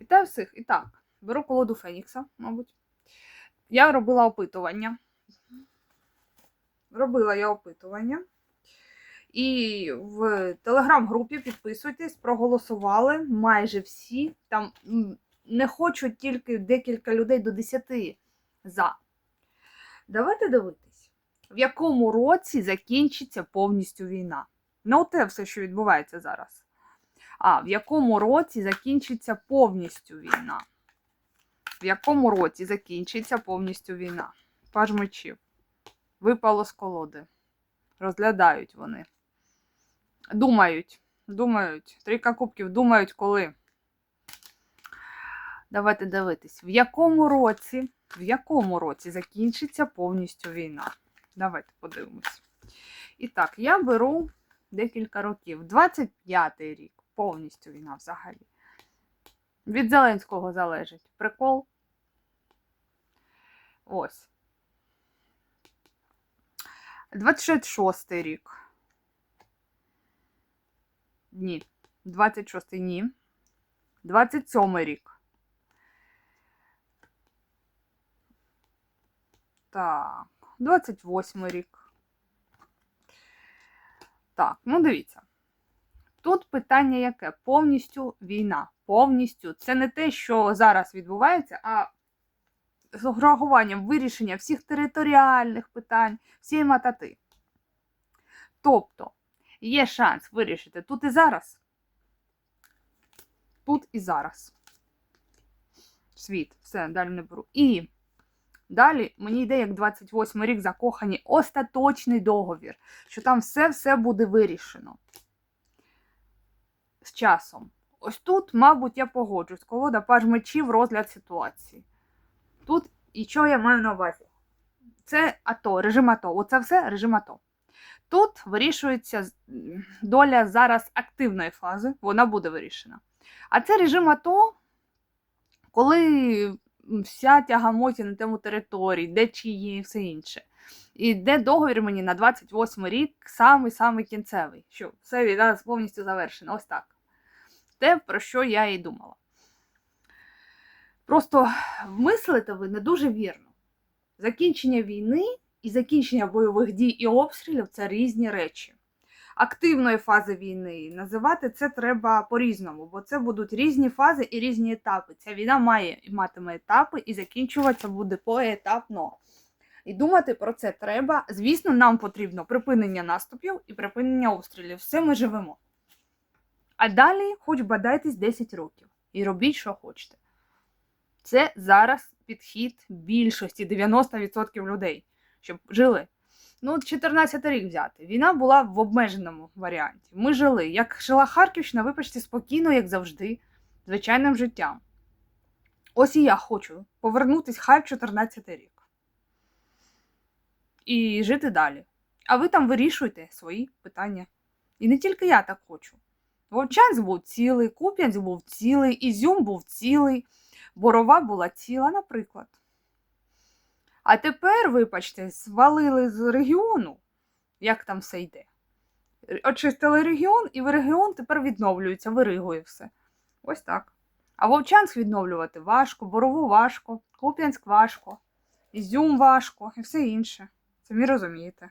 Вітаю всіх. І так, беру колоду Фенікса, мабуть. Я робила опитування. Робила я опитування. І в телеграм-групі підписуйтесь, проголосували майже всі. Там не хочу тільки декілька людей до 10 за. Давайте дивитись, в якому році закінчиться повністю війна. Ну, те все, що відбувається зараз. А в якому році закінчиться повністю війна? В якому році закінчиться повністю війна? Паж мечів. Випало з колоди. Розглядають вони. Думають. Думають. Трійка кубків думають, коли. Давайте дивитись. В якому році, в якому році закінчиться повністю війна? Давайте подивимось. І так, я беру декілька років. 25-й рік. Повністю війна взагалі. Від Зеленського залежить. Прикол. Ось. 26 рік. Ні. 26 ні. 27 рік. Так. 28 рік. Так, ну дивіться. Тут питання яке? Повністю війна. Повністю. Це не те, що зараз відбувається, а з урахуванням вирішення всіх територіальних питань, всієї матати. Тобто, є шанс вирішити тут і зараз. Тут і зараз. Світ. Все, далі не беру. І далі мені йде як 28 рік закохані остаточний договір, що там все-все буде вирішено часом. Ось тут, мабуть, я погоджусь. Колода паж мечів, розгляд ситуації. Тут і що я маю на увазі? Це АТО, режим АТО. Оце все режим АТО. Тут вирішується доля зараз активної фази, вона буде вирішена. А це режим АТО, коли вся тягамоті на тему територій, де чиї і все інше. І де договір мені на 28 рік, самий-самий кінцевий, що все війна повністю завершена. Ось так. Те, про що я і думала. Просто мислите ви не дуже вірно. Закінчення війни і закінчення бойових дій і обстрілів це різні речі. Активної фази війни називати це треба по-різному, бо це будуть різні фази і різні етапи. Ця війна має і матиме етапи, і закінчуватися буде поетапно. І думати про це треба. Звісно, нам потрібно припинення наступів і припинення обстрілів. Все ми живемо. А далі, хоч бадайтесь 10 років і робіть, що хочете. Це зараз підхід більшості 90% людей, щоб жили. Ну, от 14 рік взяти. Війна була в обмеженому варіанті. Ми жили. Як жила Харківщина, вибачте, спокійно, як завжди, звичайним життям. Ось і я хочу повернутися хай в 14 рік. І жити далі. А ви там вирішуйте свої питання. І не тільки я так хочу. Вовчанськ був цілий, Куп'янськ був цілий, Ізюм був цілий, Борова була ціла, наприклад. А тепер, вибачте, звалили з регіону, як там все йде. Очистили регіон, і регіон тепер відновлюється, виригує все. Ось так. А Вовчанськ відновлювати важко, Борову важко, Куп'янськ важко, Ізюм важко і все інше. Самі розумієте.